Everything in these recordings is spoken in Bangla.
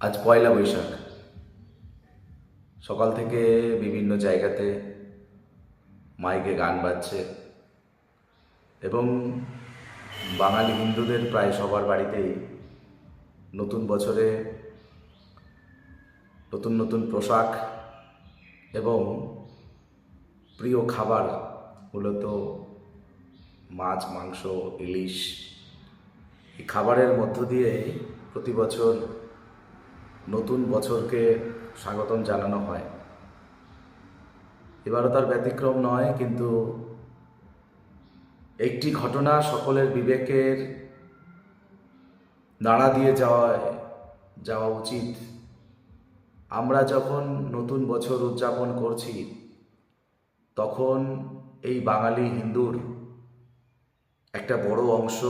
আজ পয়লা বৈশাখ। সকাল থেকে বিভিন্ন জায়গাতে মাইকে গান বাজছে এবং বাঙালি হিন্দুদের প্রায় সবার বাড়িতেই নতুন বছরে নতুন নতুন পোশাক এবং প্রিয় খাবার মূলত মাছ, মাংস, ইলিশ। এই খাবারের মধ্য দিয়ে প্রতি বছর নতুন বছরকে স্বাগতম জানানো হয়। এবারও তার ব্যতিক্রম নয়, কিন্তু একটি ঘটনা সকলের বিবেকের নাড়া দিয়ে যাওয়ায় যাওয়া উচিত। আমরা যখন নতুন বছর উদযাপন করছি, তখন এই বাঙালি হিন্দুর একটা বড় অংশ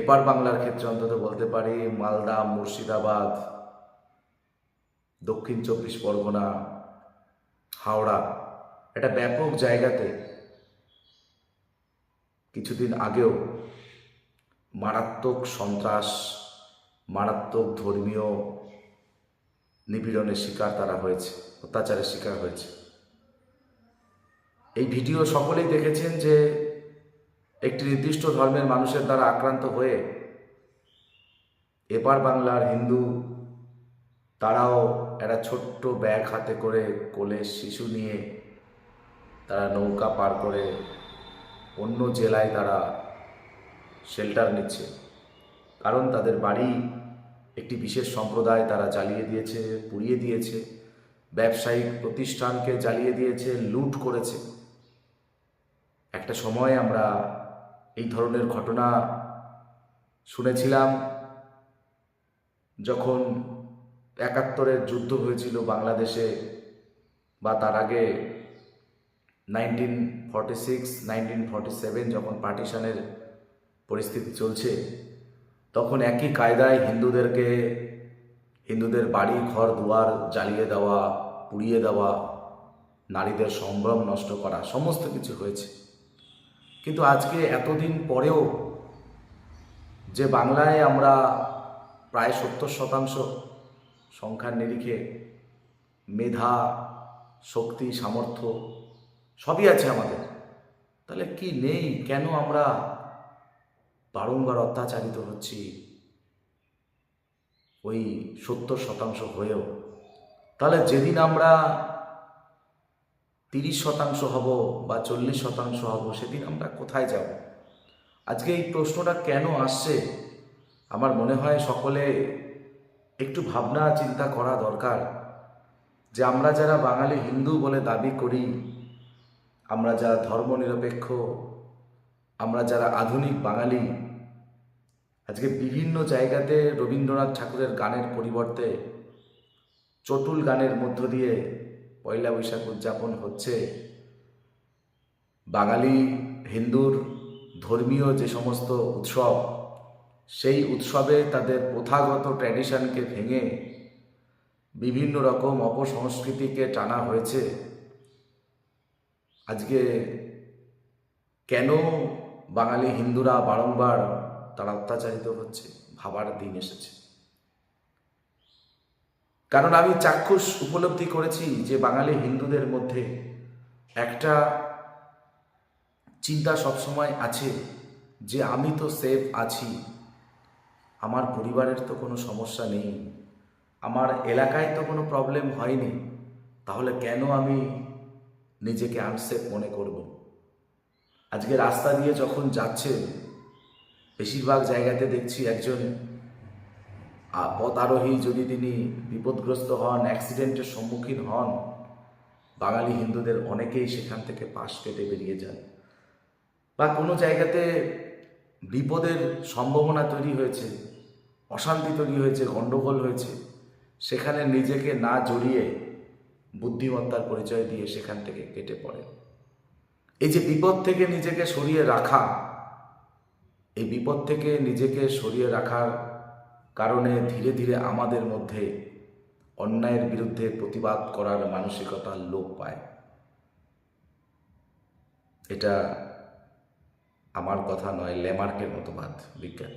এপার বাংলার ক্ষেত্রে অন্তত বলতে পারি মালদা, মুর্শিদাবাদ, দক্ষিণ চব্বিশ পরগনা, হাওড়া, একটা ব্যাপক জায়গাতে কিছুদিন আগেও মারাত্মক সন্ত্রাস, মারাত্মক ধর্মীয় নিপীড়নের শিকার তারা হয়েছে, অত্যাচারের শিকার হয়েছে। এই ভিডিও সকলেই দেখেছেন যে একটি নির্দিষ্ট ধর্মের মানুষের দ্বারা আক্রান্ত হয়ে এপার বাংলার হিন্দু তারাও একটা ছোট্ট ব্যাগ হাতে করে কোলে শিশু নিয়ে তারা নৌকা পার করে অন্য জেলায় তারা শেল্টার নিচ্ছে। কারণ তাদের বাড়ি একটি বিশেষ সম্প্রদায়, তারা জ্বালিয়ে দিয়েছে, পুড়িয়ে দিয়েছে, ব্যবসায়িক প্রতিষ্ঠানকে জ্বালিয়ে দিয়েছে, লুট করেছে। একটা সময় আমরা এই ধরনের ঘটনা শুনেছিলাম যখন একাত্তরের যুদ্ধ হয়েছিল বাংলাদেশে বা তার আগে nineteen forty six, nineteen forty seven যখন পার্টিশানের পরিস্থিতি চলছে, তখন একই কায়দায় হিন্দুদেরকে, হিন্দুদের বাড়ি, ঘর, দুয়ার জ্বালিয়ে দেওয়া, পুড়িয়ে দেওয়া, নারীদের সম্ভ্রম নষ্ট করা, সমস্ত কিছু হয়েছে। কিন্তু আজকে এতদিন পরেও যে বাংলায় আমরা প্রায় সত্তর শতাংশ সংখ্যার নিরিখে মেধা, শক্তি, সামর্থ্য সবই আছে আমাদের। তাহলে কি নেই? কেন আমরা বারংবার অত্যাচারিত হচ্ছি ওই সত্তর শতাংশ হয়েও? তাহলে যেদিন আমরা তিরিশ শতাংশ হব বা চল্লিশ শতাংশ হব সেদিন আমরা কোথায় যাব? আজকে এই প্রশ্নটা কেন আসছে? আমার মনে হয় সকলে একটু ভাবনা চিন্তা করা দরকার যে আমরা যারা বাঙালি হিন্দু বলে দাবি করি, আমরা যারা ধর্মনিরপেক্ষ, আমরা যারা আধুনিক বাঙালি, আজকে বিভিন্ন জায়গাতে রবীন্দ্রনাথ ঠাকুরের গানের পরিবর্তে চটুল গানের মধ্য দিয়ে পয়লা বৈশাখ উদযাপন হচ্ছে। বাঙালি, হিন্দুর ধর্মীয় যে সমস্ত উৎসব, সেই উৎসবে তাদের প্রথাগত ট্র্যাডিশনকে ভেঙে বিভিন্ন রকম অপসংস্কৃতিকে টানা হয়েছে। আজকে কেন বাঙালি হিন্দুরা বারংবার তারা অত্যাচারিত হচ্ছে, ভাবার দিন এসেছে? কারণ আমি চাক্ষুষ উপলব্ধি করেছি যে বাঙালি হিন্দুদের মধ্যে একটা চিন্তা সবসময় আছে যে আমি তো সেফ আছি, আমার পরিবারের তো কোনো সমস্যা নেই, আমার এলাকায় তো কোনো প্রবলেম হয়নি, তাহলে কেন আমি নিজেকে আনসেফ মনে করব? আজকে রাস্তা দিয়ে যখন যাচ্ছে, বেশিরভাগ জায়গাতে দেখছি একজন পথ আরোহী যদি তিনি বিপদগ্রস্ত হন অ্যাক্সিডেন্টের সম্মুখীন হন, বাঙালি হিন্দুদের অনেকেই সেখান থেকে পাশ কেটে বেরিয়ে যান। বা কোনো জায়গাতে বিপদের সম্ভাবনা তৈরি হয়েছে, অশান্তি তৈরি হয়েছে গণ্ডগোল হয়েছে, সেখানে নিজেকে না জড়িয়ে বুদ্ধিমত্তার পরিচয় দিয়ে সেখান থেকে কেটে পড়ে। এই যে বিপদ থেকে নিজেকে সরিয়ে রাখা, এই বিপদ থেকে নিজেকে সরিয়ে রাখার কারণে ধীরে ধীরে আমাদের মধ্যে অন্যায়ের বিরুদ্ধে প্রতিবাদ করার মানসিকতা লোপ পায়। এটা আমার কথা নয় ল্যামার্কের মতবাদ বিজ্ঞান।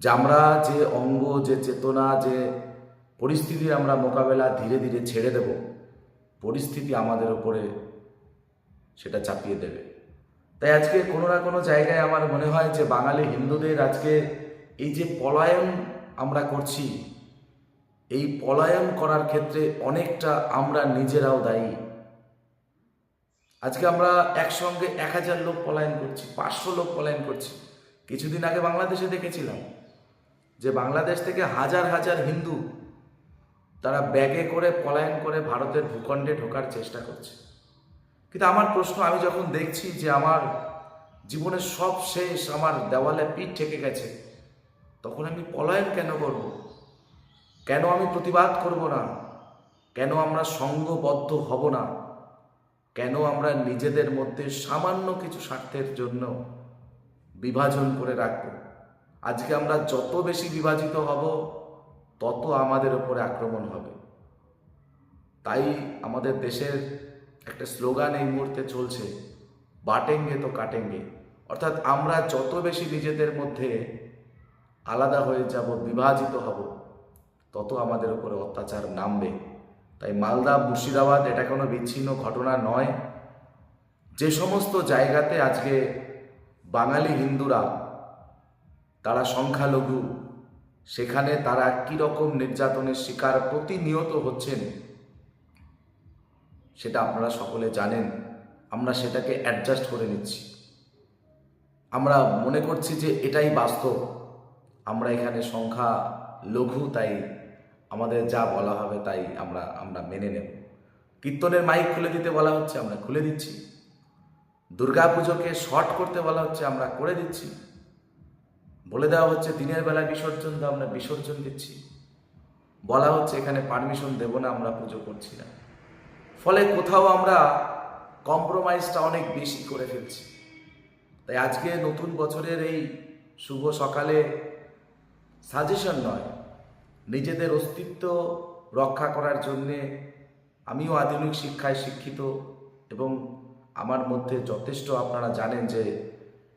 যে আমরা যে অঙ্গ, যে চেতনা, যে পরিস্থিতির আমরা মোকাবেলা ধীরে ধীরে ছেড়ে দেব, পরিস্থিতি আমাদের ওপরে সেটা চাপিয়ে দেবে। তাই আজকে কোনো না কোনো জায়গায় আমার মনে হয় যে বাঙালি হিন্দুদের আজকে এই যে পলায়ন আমরা করছি। এই পলায়ন করার ক্ষেত্রে অনেকটা আমরা নিজেরাও দায়ী। আজকে আমরা একসঙ্গে এক হাজার লোক পলায়ন করছি, পাঁচশো লোক পলায়ন করছি। কিছুদিন আগে বাংলাদেশে দেখেছিলাম যে বাংলাদেশ থেকে হাজার হাজার হিন্দু তারা ব্যাগে করে পলায়ন করে ভারতের ভূখণ্ডে ঢোকার চেষ্টা করছে। কিন্তু আমার প্রশ্ন, আমি যখন দেখছি যে আমার জীবনের সব শেষ, আমার দেওয়ালে পিঠ ঠেকে গেছে তখন আমি পলায়ন কেন করব? কেন আমি প্রতিবাদ করব না? কেন আমরা সঙ্গবদ্ধ হব না? কেন আমরা নিজেদের মধ্যে সামান্য কিছু স্বার্থের জন্য বিভাজন করে রাখব? আজকে আমরা যত বেশি বিভাজিত হব, তত আমাদের উপরে আক্রমণ হবে। তাই আমাদের দেশের একটা স্লোগান এই মুহূর্তে চলছে, বাটেঙ্গে তো কাটেঙ্গে। অর্থাৎ আমরা যত বেশি নিজেদের মধ্যে আলাদা হয়ে যাব, বিভাজিত হব, তত আমাদের উপরে অত্যাচার নামবে। তাই মালদা, মুর্শিদাবাদ, এটা কোনো বিচ্ছিন্ন ঘটনা নয়। যে সমস্ত জায়গাতে আজকে বাঙালি হিন্দুরা, তারা সংখ্যালঘু, সেখানে তারা কীরকম নির্যাতনের শিকার প্রতিনিয়ত হচ্ছেন, সেটা আপনারা সকলে জানেন। আমরা সেটাকে অ্যাডজাস্ট করে নিচ্ছি। আমরা মনে করছি যে এটাই বাস্তব। আমরা এখানে সংখ্যা লঘু, তাই আমাদের যা বলা হবে তাই আমরা আমরা মেনে নেব। কীর্তনের মাইক খুলে দিতে বলা হচ্ছে, আমরা খুলে দিচ্ছি। দুর্গা পুজোকে শর্ট করতে বলা হচ্ছে, আমরা করে দিচ্ছি। বলে দেওয়া হচ্ছে, দিনের বেলা বিসর্জন দাও, আমরা বিসর্জন দিচ্ছি। বলা হচ্ছে, এখানে পারমিশন দেব না, আমরা পুজো করছি না। ফলে কোথাও আমরা কম্প্রোমাইজটা অনেক বেশি করে ফেলছি। তাই আজকে নতুন বছরের এই শুভ সকালে সাজেশন নয়। নিজেদের অস্তিত্ব রক্ষা করার জন্যে আমিও আধুনিক শিক্ষায় শিক্ষিত এবং আমার মধ্যে যথেষ্ট আপনারা জানেন যে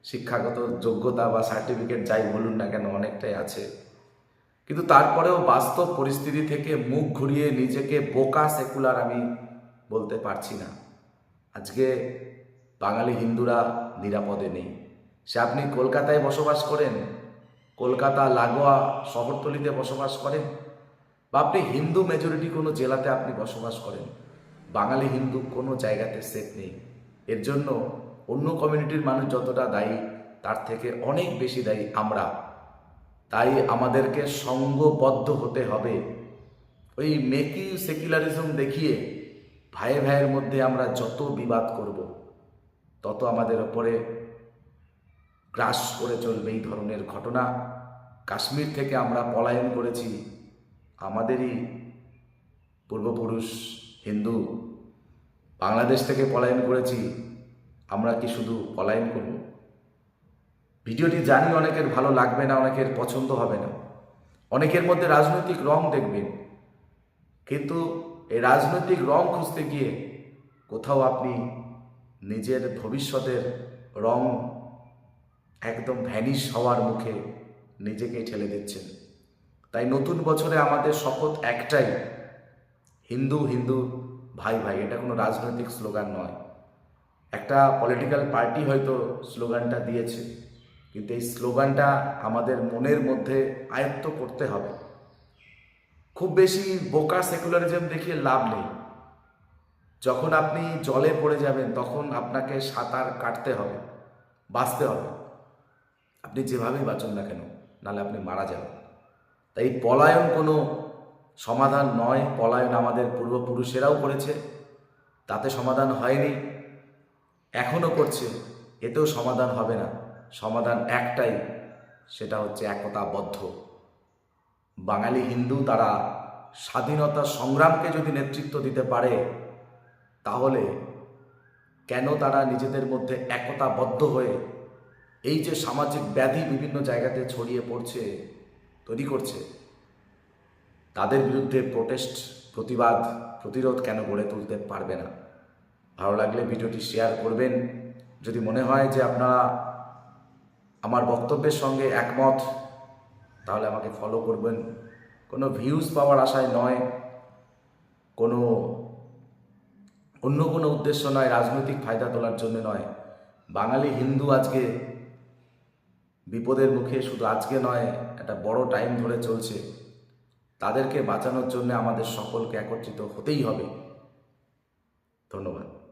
শিক্ষাগত যোগ্যতা বা সার্টিফিকেট যাই বলুন না কেন অনেকটাই আছে। কিন্তু তারপরেও বাস্তব পরিস্থিতি থেকে মুখ ঘুরিয়ে নিজেকে বোকা সেকুলার আমি বলতে পারছি না। আজকে বাঙালি হিন্দুরা নিরাপদে নেই। সে আপনি কলকাতায় বসবাস করেন কলকাতা, লাগোয়া, শহরতলিতে বসবাস করেন। বা আপনি হিন্দু মেজরিটি কোনো জেলাতে আপনি বসবাস করেন। বাঙালি হিন্দু কোনো জায়গাতে সেফ নেই। এর জন্য অন্য কমিউনিটির মানুষ যতটা দায়ী, তার থেকে অনেক বেশি দায়ী আমরা। তাই আমাদেরকে সঙ্গবদ্ধ হতে হবে। ওই মেকি সেকুলারিজম দেখিয়ে ভাইয়ে ভাইয়ের মধ্যে আমরা যত বিবাদ করব, তত আমাদের ওপরে গ্রাস করে চলবে এই ধরনের ঘটনা। কাশ্মীর থেকে আমরা পলায়ন করেছি। আমাদেরই পূর্বপুরুষ হিন্দু বাংলাদেশ থেকে পলায়ন করেছি। আমরা কি শুধু পলায়ন করব? ভিডিওটি জানি অনেকের ভালো লাগবে না, অনেকের পছন্দ হবে না। অনেকের মধ্যে রাজনৈতিক রং দেখবেন। কিন্তু এই রাজনৈতিক রং খুঁজতে গিয়ে কোথাও আপনি নিজের ভবিষ্যতের রং একদম ভ্যানিশ হওয়ার মুখে নিজেকে ঠেলে দিচ্ছেন। তাই নতুন বছরে আমাদের শপথ একটাই, হিন্দু হিন্দু, ভাই ভাই, এটা কোনো রাজনৈতিক স্লোগান নয়। একটা পলিটিক্যাল পার্টি হয়তো স্লোগানটা দিয়েছে, কিন্তু এই স্লোগানটা আমাদের মনের মধ্যে আয়ত্ত করতে হবে। খুব বেশি বোকা সেকুলারিজম দেখিয়ে লাভ নেই। যখন আপনি জলে পড়ে যাবেন, তখন আপনাকে সাঁতার কাটতে হবে, বাঁচতে হবে। আপনি যেভাবেই বাঁচুন না কেন, নাহলে আপনি মারা যাবেন। তাই পলায়ন কোনো সমাধান নয়, পলায়ন আমাদের পূর্বপুরুষেরাও করেছে, তাতে সমাধান হয়নি, এখনও করছে, এতেও সমাধান হবে না। সমাধান একটাই, সেটা হচ্ছে একতাবদ্ধ। বাঙালি হিন্দু তারা স্বাধীনতা সংগ্রামকে যদি নেতৃত্ব দিতে পারে, তাহলে কেন তারা নিজেদের মধ্যে একতাবদ্ধ হয়ে এই যে সামাজিক ব্যাধি বিভিন্ন জায়গাতে ছড়িয়ে পড়ছে, তৈরি করছে, তাদের বিরুদ্ধে প্রোটেস্ট প্রতিবাদ, প্রতিরোধ কেন গড়ে তুলতে পারবে না? ভালো লাগলে ভিডিওটি শেয়ার করবেন। যদি মনে হয় যে আপনারা আমার বক্তব্যের সঙ্গে একমত, তাহলে আমাকে ফলো করবেন। কোনো ভিউজ পাওয়ার আশায় নয়, কোনো অন্য কোনো উদ্দেশ্য নয়, রাজনৈতিক ফায়দা তোলার জন্য নয়। বাঙালি হিন্দু আজকে বিপদের মুখে শুধু আজকে নয়, একটা বড় টাইম ধরে চলছে। তাদেরকে বাঁচানোর জন্য আমাদের সকলকে একত্রিত হতেই হবে। ধন্যবাদ।